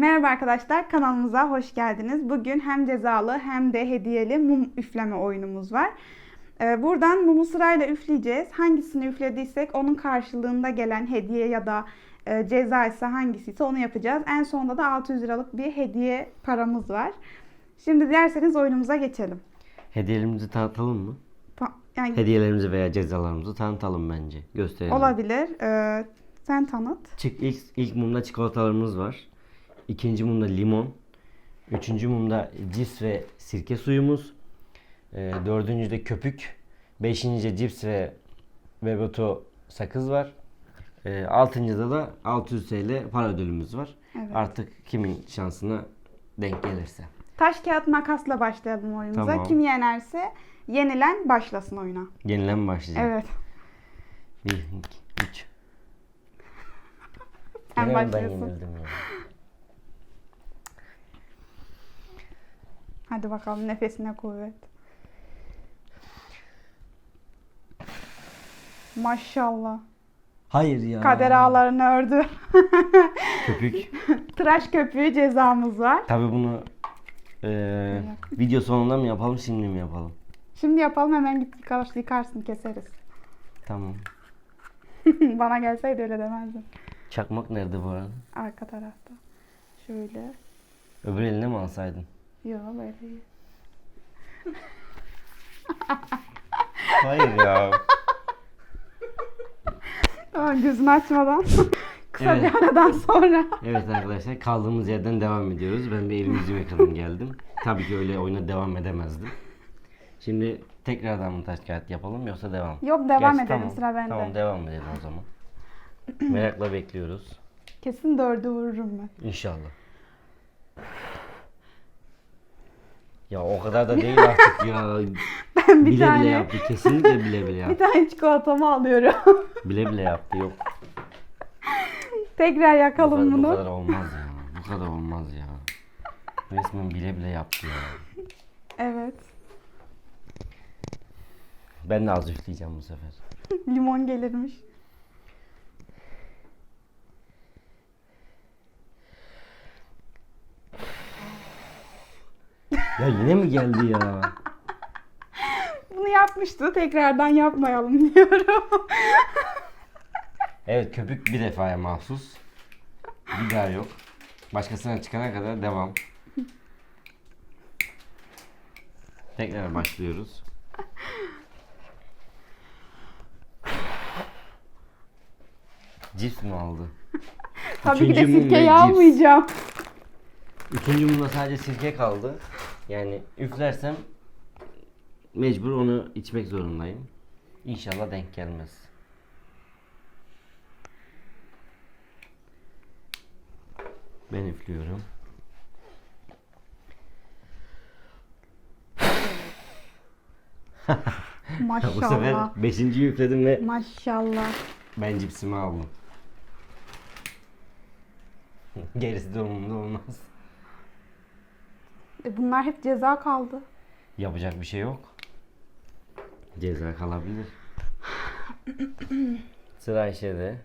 Merhaba arkadaşlar, kanalımıza hoş geldiniz. Bugün hem cezalı hem de hediyeli mum üfleme oyunumuz var. Ee, Buradan mumu sırayla üfleyeceğiz. Hangisini üflediysek onun karşılığında gelen hediye ya da e, ceza ise hangisiyse onu yapacağız. En sonunda da 600 liralık bir hediye paramız var. Şimdi dilerseniz oyunumuza geçelim. Hediyelerimizi tanıtalım mı? Ta- Yani Hediyelerimizi veya cezalarımızı tanıtalım bence. Gösterelim. olabilir. Ee, Sen tanıt. Çık, ilk, ilk mumda çikolatalarımız var. İkinci mumda limon. Üçüncü mumda cips ve sirke suyumuz. Ee, dördüncüde köpük. Beşincide cips ve Bebeto sakız var. Ee, altıncıda da 600 TL para ödülümüz var. Evet. Artık kimin şansına denk gelirse. Taş kağıt makasla başlayalım oyunumuza. Tamam. Kim yenerse yenilen başlasın oyuna. Yenilen başlayacak? Evet. Bir, iki, üç. Sen mi ben yenildim ya? Hadi bakalım nefesine kuvvet. Maşallah. Hayır ya. Kader ağlarını ördü. Köpük. Tıraş köpüğü cezamız var. Tabi bunu eee, video sonunda mı yapalım şimdi mi yapalım? Şimdi yapalım hemen git yıkar, yıkarsın keseriz. Tamam. Bana gelseydi öyle demezdin. Çakmak nerede bu arada? Arka tarafta. Şöyle. Öbür eline mi alsaydın? Yok böyle. Hayır ya. Tamam gözünü açmadan. Kısa Evet. bir aradan sonra. Evet arkadaşlar kaldığımız yerden devam ediyoruz. Ben bir elimi yüzümü yıkadım geldim. Tabii ki öyle oyuna devam edemezdim. Şimdi tekrardan mı taş kağıt yapalım yoksa devam? Yok devam edelim sıra bende. Tamam devam edelim o zaman. Merakla bekliyoruz. Kesin dördü vururum ben. İnşallah. Ya o kadar da değil artık ya. Ben bir bile tane bile yaptı. Kesinlikle bile bile bir yaptı. tane çikolatamı alıyorum. Bile bile yaptı. Yok. Tekrar Bu kadar, yakalım bu bunu. kadar olmaz ya. Bu kadar olmaz ya. Resmen bile bile yaptı ya. Evet. Ben de az üfleyeceğim bu sefer. Limon gelirmiş. Ya yine mi geldi ya? Bunu yapmıştı. Tekrardan yapmayalım diyorum. Evet köpük bir defaya mahsus. Bir daha yok. Başkasına çıkana kadar devam. Tekrar başlıyoruz. Cips mi aldı? Tabii ki de Üçüncü mum ve sirkeyi cips. almayacağım. Üçüncü mumda sadece sirke kaldı. Yani üflersem mecbur onu içmek zorundayım. İnşallah denk gelmez. Ben üflüyorum. Bu sefer Maşallah. beşinciyi üfledim ve Maşallah. ben cipsimi aldım. Gerisi de umurumda olmaz. E bunlar hep ceza kaldı. Yapacak bir şey yok. Ceza kalabilir. Sıra Ayşe'de.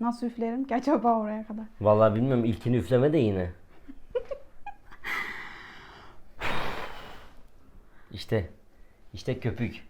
Nasıl üflerim ki acaba oraya kadar? Vallahi bilmiyorum ilkini üfleme de yine. İşte. işte köpük.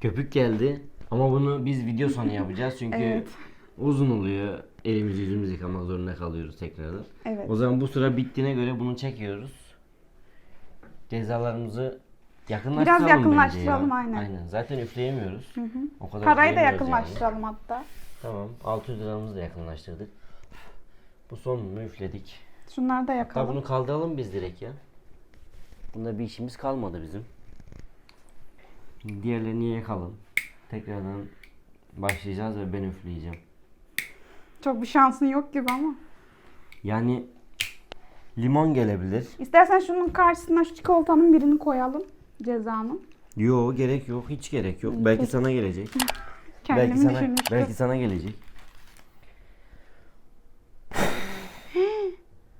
Köpük geldi. Ama bunu biz video sonu yapacağız çünkü Evet. uzun oluyor. Elimizi yüzümüzü yıkamak zorunda kalıyoruz tekrardan. Evet. O zaman bu sıra bittiğine göre bunu çekiyoruz. Cezalarımızı yakınlaştıralım Biraz yakınlaştıralım, bence ya. aynen. Aynen. Zaten üfleyemiyoruz. O kadar Parayı da üfleyemiyoruz yakınlaştıralım hatta. Tamam. 600 liramızı da yakınlaştırdık. Bu son mu üfledik? Şunları da Hatta yakalım. bunu kaldıralım biz direkt ya. Bunda bir işimiz kalmadı bizim. Diğerlerini yakalım. Tekrardan başlayacağız ve ben üfleyeceğim. Çok bir şansın yok gibi ama. Yani limon gelebilir. İstersen şunun karşısına şu çikolatanın birini koyalım. Cezanın. Yo gerek yok. Hiç gerek yok. Belki sana gelecek. Kendimi belki sana düşünmüştüm. belki sana gelecek.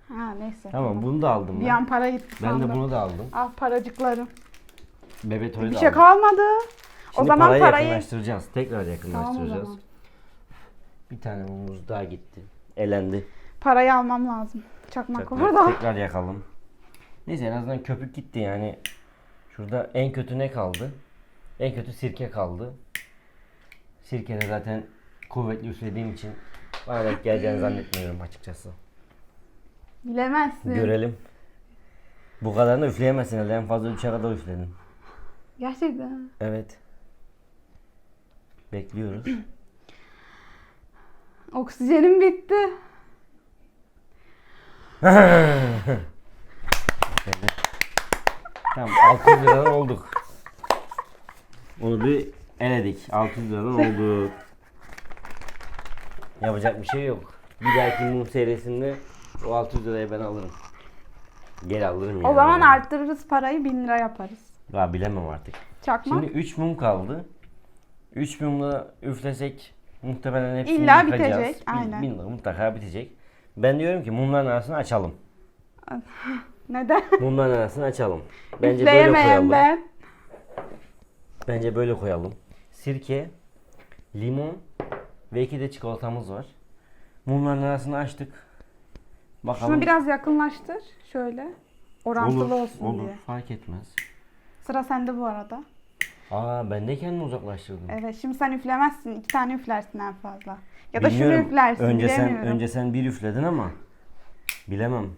Ha neyse. Tamam bunu da aldım Bir ben. an para gitti Ben sandım. de bunu da aldım. Ah paracıklarım. Bebetoyu Bir da şey aldım. kalmadı. o Şimdi zaman parayı, yakınlaştıracağız. Tekrar Tamam o yakınlaştıracağız. zaman. Bir tane mumumuz daha gitti. Elendi. Parayı almam lazım. Çakmak Çakmak orada. tekrar yakalım. Neyse en azından köpük gitti yani. Şurada en kötü ne kaldı? En kötü sirke kaldı. Sirke de zaten kuvvetli üflediğim için bana denk geleceğini zannetmiyorum açıkçası. Bilemezsin. Görelim. Bu kadarını üfleyemezsin herhalde. En fazla 3'e kadar üfledin. Gerçekten. Evet. Bekliyoruz. Oksijenim bitti. Tamam 600 liradan olduk. Onu bir eledik. 600 liradan olduk. Yapacak bir şey yok. Bir dahaki mum serisinde o 600 lirayı ben alırım. Gel alırım yani. O zaman arttırırız parayı 1000 lira yaparız. Ya bilemem artık. Çakmak. Şimdi 3 mum kaldı. 3 mumla üflesek muhtemelen hepsini İlla yıkacağız. bitecek, Bil- aynen. bil- mutlaka bitecek. Ben diyorum ki mumların arasını açalım. Neden? Mumların arasını açalım. Bence böyle koyalım. ben. Bence böyle koyalım. Sirke, limon ve iki de çikolatamız var. Mumların arasını açtık. Bakalım. Şunu biraz yakınlaştır. Şöyle. Orantılı olur, olsun olur. diye. Fark etmez. Sıra sende bu arada. Aa ben de kendimi uzaklaştırdım. Evet şimdi sen üflemezsin. iki tane üflersin en fazla. Ya da Bilmiyorum. şunu üflersin. Önce sen bilemiyorum. önce sen bir üfledin ama bilemem.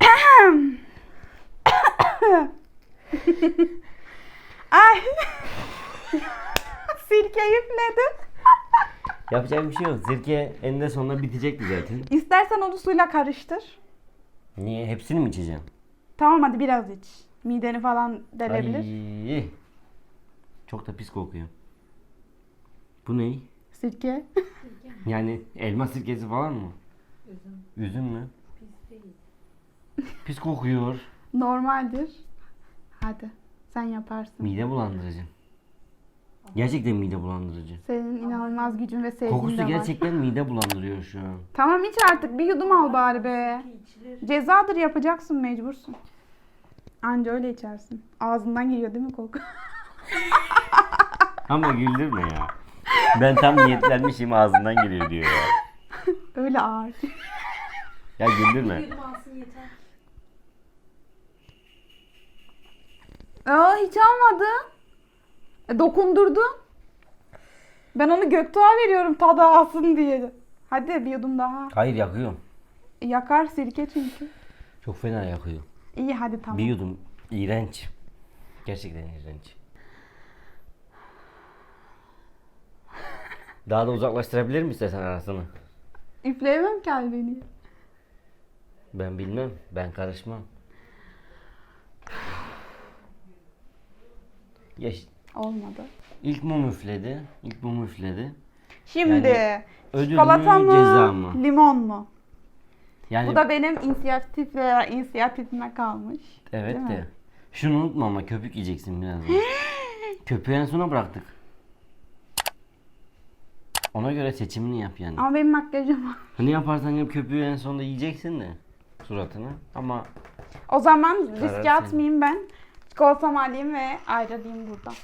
Ay. Sirkeyi üfledim. Yapacak bir şey yok. Sirke eninde sonunda bitecekti zaten. İstersen onu suyla karıştır. Niye? Hepsini mi içeceğim? Tamam hadi biraz iç. Mideni falan delebilir. Ay. Çok da pis kokuyor. Bu ne? Sirke. Yani elma sirkesi falan mı? Üzüm Üzüm mü? pis değil. Pis kokuyor. Normaldir. Hadi. Sen yaparsın. Mide bulandırıcı. Gerçekten mide bulandırıcı. Senin inanılmaz gücün ve sevgin de Kokusu var. gerçekten mide bulandırıyor şu an. Tamam iç artık. Bir yudum al bari be. İçilir. Cezadır yapacaksın mecbursun. Anca öyle içersin. Ağzından geliyor değil mi koku? Ama güldürme ya. Ben tam niyetlenmişim ağzından geliyor diyor ya. öyle ağır. Ya güldürme. Bir yudum alsın yeter. Aa hiç almadı. E, dokundurdun. Ben onu Göktuğ'a veriyorum tadı alsın diye. Hadi bir yudum daha. Hayır yakıyor. Yakar sirke çünkü. Çok fena yakıyor. İyi hadi tamam. Bir yudum. iğrenç. Gerçekten iğrenç. Daha da uzaklaştırabilir mi istersen arasını? Üfleyemem ki albeni. Ben bilmem. Ben karışmam. Ya ş- Olmadı. ilk mum üfledi. İlk mum üfledi. Şimdi Yani ödül çikolata mü, mı, ceza mı? limon mu? Yani Bu da benim inisiyatif veya inisiyatifime kalmış. evet de. mi? Şunu unutma ama köpük yiyeceksin birazdan. Köpüğü en sona bıraktık. Ona göre seçimini yap yani. Ama benim makyajım var. Hani yaparsan yap köpüğü en sonunda yiyeceksin de suratına. Ama O zaman riske senin. atmayayım ben. Çikolatamı alayım ve ayrılayım buradan.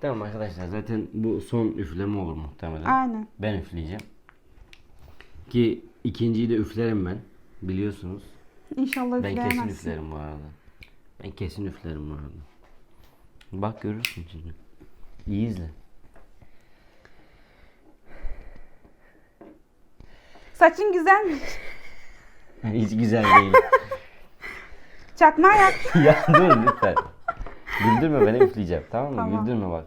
tamam arkadaşlar zaten bu son üfleme olur muhtemelen. Aynen. Ben üfleyeceğim. Ki ikinciyi de üflerim ben. Biliyorsunuz. İnşallah Ben kesin üflerim bu arada. Ben kesin üflerim bu arada. Bak görürsün şimdi. İyi izle. Saçın güzelmiş. Hiç güzel değil. Çakma yak. ya dur lütfen. Güldürme beni üfleyeceğim tamam mı? Tamam. Güldürme bak.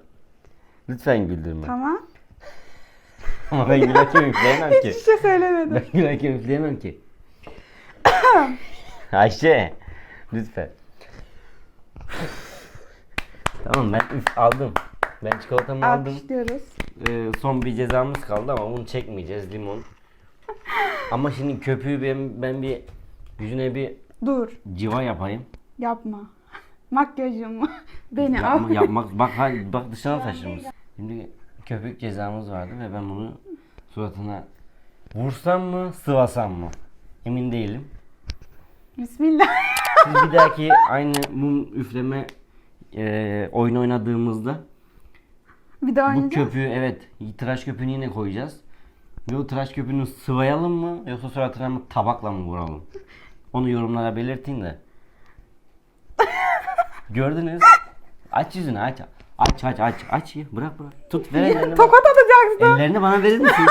Lütfen güldürme. tamam. Ama ben gülerken üfleyemem ki. Hiçbir şey söylemedim. Ben gülerken üfleyemem ki. Ayşe. Lütfen. tamam ben üf aldım. Ben çikolatamı aldım. Alkışlıyoruz. Ee, son bir cezamız kaldı ama bunu çekmeyeceğiz limon. Ama şimdi köpüğü ben, ben bir yüzüne bir Dur. civa yapayım. Yapma. Makyajım. Beni Yapma, al. yapmak bak hadi bak dışına taşırmış. Şimdi köpük cezamız vardı ve ben bunu suratına vursam mı sıvasam mı emin değilim. Bismillah. Siz bir dahaki aynı mum üfleme e, oyun oynadığımızda Bir daha bu oynayacağız. köpüğü evet tıraş köpüğünü yine koyacağız. Bu tıraş köpüğünü sıvayalım mı yoksa suratına mı tabakla mı vuralım? Onu yorumlara belirtin de. Gördünüz. Aç yüzünü aç. Aç aç aç aç. Bırak bırak. Tut ver ellerini. bana. Tokat atacaksın. Ellerini bana verir misin?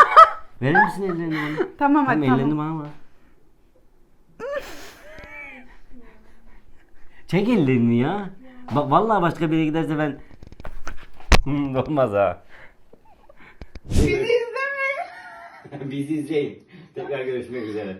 verir misin ellerini bana? Tamam hadi Tamam, ellerini bana bırak. Çek ellerini ya. Bak vallahi başka biri giderse ben Hmm, olmaz ha. Bizi izleme. Bizi izleyin. Tekrar görüşmek üzere.